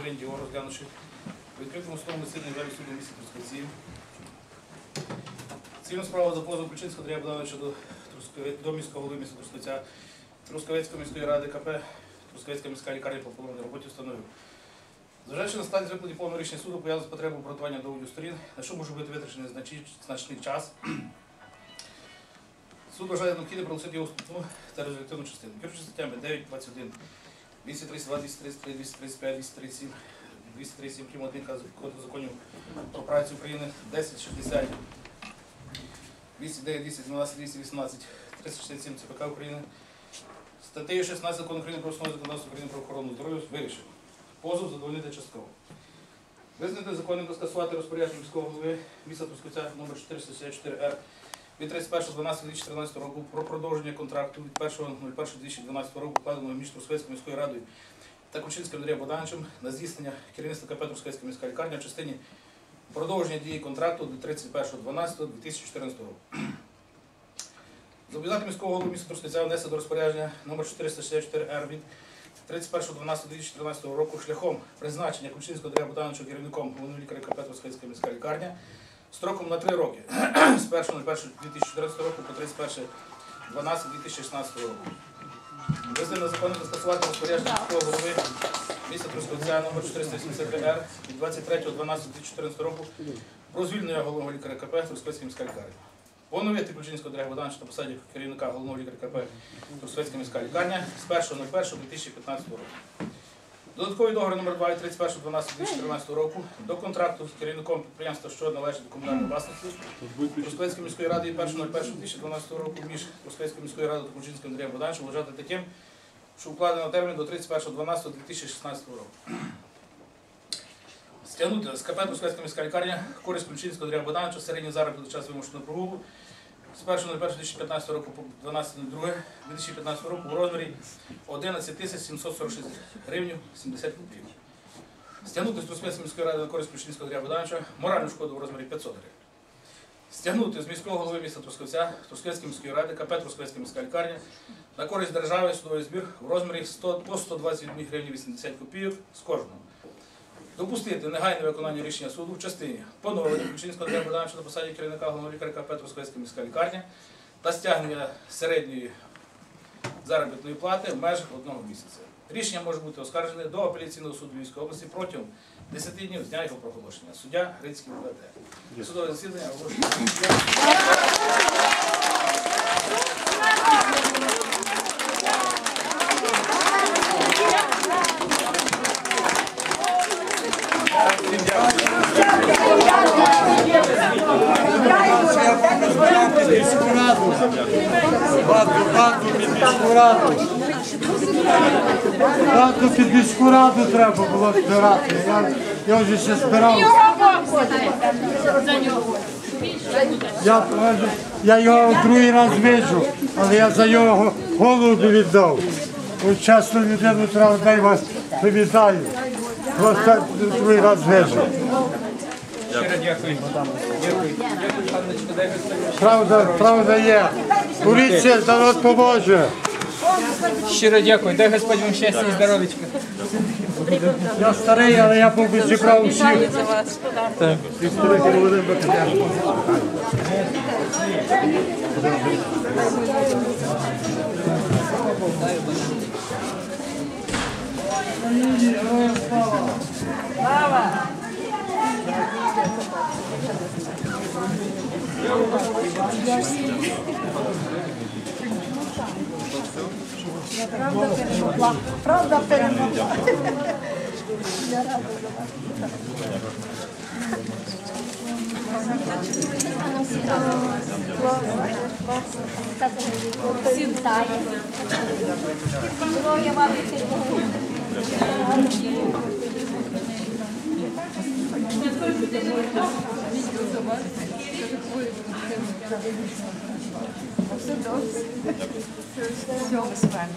гривень його розглянувши відкритому судовому засіданні в залі суду місті Трускавці. Цільну справу за позовом Ключинського Андрія Богдановича до, до міського голови міста Трускавця, Трускавецької міської ради КП, Трускавецька міська лікарня по повній роботі встановив. Зважаючи на стан викладі повного рішення суду, пов'язано з потребою обґрунтування доводів сторін, на що може бути витрачений значний час. Суд вважає необхідним проголосити його вступну та результативну частину. Керуючи статтями 9, 21, 232, 233, 235, 237, 237 прим. 1 Кодексу законів про працю України, 10, 60, 209, 212, 218, 367 ЦПК України, статтею 16 Закону України про основу законодавства України про охорону здоров'я вирішив. Позов задовольнити частково. Визнати законним та скасувати розпорядження міського голови міста Трускавця номер 464 р від 31.12.2014 року про продовження контракту від 1.01.2012 року укладеного між Трускавецькою міською радою та Кучинським Андрієм Богдановичем на здійснення керівництва КП Трускавецька міська лікарня в частині продовження дії контракту до 31.12.2014 року. Зобов'язати міського голову міста Трускавця внести до розпорядження номер 464 р від 31.12.2014 року шляхом призначення Кучинського Андрія Богдановича керівником головного лікаря КП Трускавецька міська лікарня строком на 3 роки з 1.01.2014 року по 31.12.2016 року. Визнано законом та скасувати розпорядження міського голови міста Трускавця номер 483 р від 23.12.2014 року про звільнення головного лікаря КП Трускавецька міська лікарня. Поновити Ключинського Андрія Богдановича на посаді керівника головного лікаря КП Трускавецька міська лікарня з 1.01.2015 року. Додатковий договір номер 2 від 31.12.2014 року до контракту з керівником підприємства, що належить до комунальної власності Трускавецької міської ради від 1.01.2012 року між Трускавецькою міською радою та Кучинським Андрієм Богдановичем вважати таким, що укладено термін до 31.12.2016 року. Стягнути з КП Трускавецька міська лікарня користь Ключинського Андрія Богдановича середній заробіток час вимушеного прогулу з 1.01.2015 року по 12.02.2015 року у розмірі 11 тисяч 746 гривень 70 копійок. Стягнути з Трускавецької міської ради на користь Ключинського Андрія Богдановича моральну шкоду в розмірі 500 гривень. Стягнути з міського голови міста Трускавця Трускавецької міської ради КП Трускавецька міська лікарня на користь держави судовий збір в розмірі 100, по 121 гривні 80 копійок з кожного. Допустити негайне виконання рішення суду в частині поновлення Ключинського Богдановича на посаді керівника головного лікаря КП Трускавецька міська лікарня та стягнення середньої заробітної плати в межах одного місяця. Рішення може бути оскаржене до апеляційного суду Львівської області протягом 10 днів з дня його проголошення. Суддя Грицький ВД. Судове засідання оголошується. міську раду. Банду, міську раду. Під міську раду треба було збирати. Я, я вже ще збирав. Я, я його другий раз вижу, але я за його голову віддав. Чесно людину треба дай вас привітаю. Просто другий раз вижу. Правда, правда є. Поліція народ поможе. Щиро дякую. Дай Господь вам щастя і здоров'ячка. Я старий, але я був би зібрав усіх. Правда, перемогла. Я рада за вас. Вітаю. Здоров'я вам і цього. Дякую. Все добре. Всього з вами.